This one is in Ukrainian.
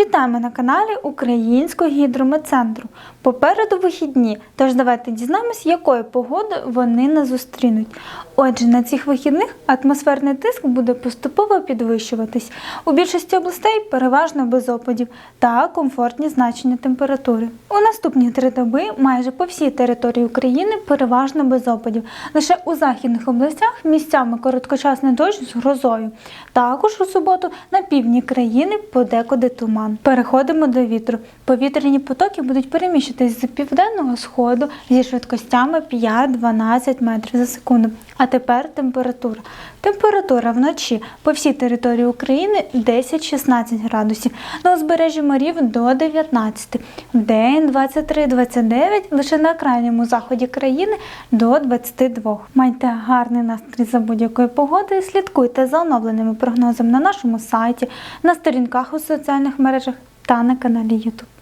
Вітаємо на каналі Українського гідрометцентру. Попереду вихідні, тож давайте дізнаємось, якою погодою вони нас зустрінуть. Отже, на цих вихідних атмосферний тиск буде поступово підвищуватись. У більшості областей переважно без опадів та комфортні значення температури. У наступні три доби майже по всій території України переважно без опадів. Лише у західних областях місцями короткочасний дощ з грозою. Також у суботу на півдні країни подекуди туман. Переходимо до вітру. Повітряні потоки будуть переміщуватись з південного сходу зі швидкостями 5-12 метрів за секунду. А тепер температура. Температура вночі по всій території України 10-16 градусів. На узбережжі морів до 19. В день 23-29, лише на крайньому заході країни до 22. Майте гарний настрій за будь-якої погоди слідкуйте за оновленими прогнозами на нашому сайті, на сторінках у соціальних мережах та на каналі YouTube.